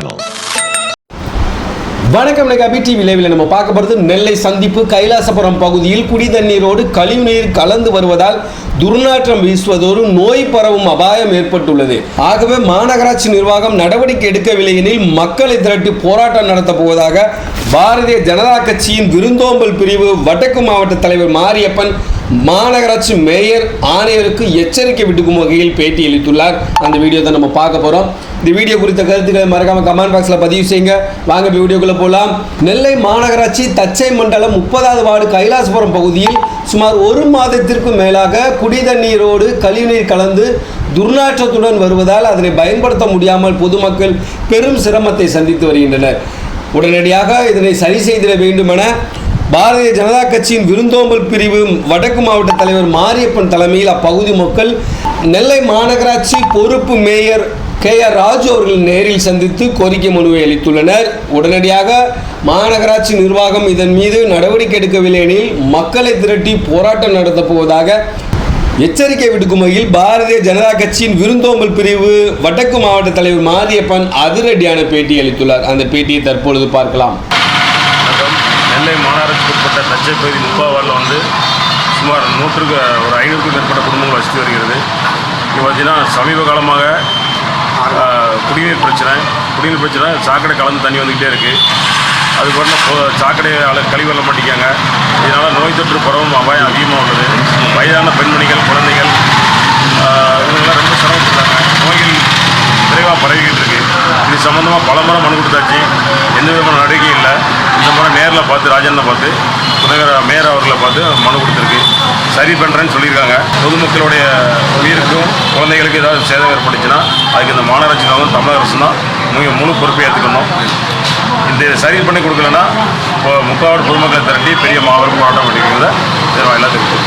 Channel வணக்கம் இன்னைக்கு TV லைவில் நம்ம பார்க்க போகிறது நெல்லை சந்திப்பு கைலாசபுரம் பகுதியில் குடி தண்ணீரோடு கழிவுநீர் கலந்து வருவதால் துர்நாற்றம் வீசுவதோடு நோய் பரவும் அபாயம் ஏற்பட்டுள்ளது. ஆகவே மாநகராட்சி நிர்வாகம் நடவடிக்கை எடுக்கவில்லை எனில் மக்களை திரட்டி போராட்டம் நடத்தப் போவதாக பாரதிய ஜனதா கட்சியின் விருந்தோம்பல் பிரிவு வடக்கு மாவட்ட தலைவர் மாரியப்பன் மாநகராட்சி மேயர் ஆணையருக்கு எச்சரிக்கை விடுக்கும் வகையில் பேட்டி அளித்துள்ளார். அந்த வீடியோ தான் நம்ம பார்க்க போகிறோம் இந்த வீடியோ குறித்த கருத்துக்களை மறக்காமல் கமெண்ட் பாக்ஸில் பதிவு செய்யுங்க. வாங்க இப்போ வீடியோக்குள்ளே போகலாம் நெல்லை மாநகராட்சி தச்சை மண்டலம் முப்பதாவது வார்டு கைலாசபுரம் பகுதியில் சுமார் ஒரு மாதத்திற்கும் மேலாக குடி தண்ணீரோடு கழிவுநீர் கலந்து துர்நாற்றத்துடன் வருவதால் அதனை பயன்படுத்த முடியாமல் பொதுமக்கள் பெரும் சிரமத்தை சந்தித்து வருகின்றனர். உடனடியாக இதனை சரி செய்திட வேண்டுமென பாரதிய ஜனதா கட்சியின் விருந்தோம்பல் பிரிவு வடக்கு மாவட்ட தலைவர் மாரியப்பன் தலைமையில் அப்பகுதி மக்கள் நெல்லை மாநகராட்சி பொறுப்பு மேயர் கே ஆர் ராஜு அவர்கள் நேரில் சந்தித்து கோரிக்கை மனுவை அளித்துள்ளனர். உடனடியாக மாநகராட்சி நிர்வாகம் இதன் மீது நடவடிக்கை எடுக்கவில்லை எனில் மக்களை திரட்டி போராட்டம் நடத்தப் போவதாக எச்சரிக்கை விடுக்கும் வகையில் பாரதிய ஜனதா கட்சியின் விருந்தோம்பல் பிரிவு வடக்கு மாவட்ட தலைவர் மாரியப்பன் அதிரடியான பேட்டி அளித்துள்ளார். அந்த பேட்டியை தற்பொழுது பார்க்கலாம். நெல்லை மாநகராட்சிக்கு உட்பட்ட தச்சை பகுதி முப்பாவாரில் வந்து சுமார் நூற்றுக்கு ஒரு ஐநூறுக்கும் மேற்பட்ட குடும்பங்கள் வசித்து வருகிறது. இங்கே பார்த்திங்கன்னா சமீப காலமாக குடிநீர் பிரச்சனை குடிநீர் பிரச்சனை சாக்கடை கலந்து தண்ணி வந்துக்கிட்டே இருக்குது அது கூட சாக்கடை அளவு கழிவெல்லாம் மாட்டிக்காங்க இதனால் நோய் தொற்று பரவும் அபாயம் அதிகமாக உள்ளது. வயதான பெண்மணிகள் குழந்தைகள் இவங்கெல்லாம் ரொம்ப சிரமப்படுறாங்க நோய்கள் விரைவாக பரவிக்கிட்டு இருக்கு. இது சம்மந்தமாக பல முறை மனு கொடுத்தாச்சு. எந்த விதமான நடவடிக்கையும் மேயரில் பார்த்து ராஜண்ணை பார்த்து முதல்வர் மேயர் அவர்களை பார்த்து மனு கொடுத்துருக்கு. சரி பண்ணுறேன்னு சொல்லியிருக்காங்க. பொதுமக்களுடைய உயிருக்கும் குழந்தைகளுக்கு ஏதாவது சேதம் ஏற்பட்டுச்சுன்னா அதுக்கு இந்த மாநகராட்சி நிர்வாகம் தமிழக அரசு தான் முழு முழு பொறுப்பை ஏற்றுக்கணும். இந்த சரி பண்ணி கொடுக்கலன்னா இப்போ முக்காவாடு பொதுமக்களை திரட்டி பெரிய மாபெரும் போராட்டம் பண்ணிக்கிறத எல்லாத்துக்கும்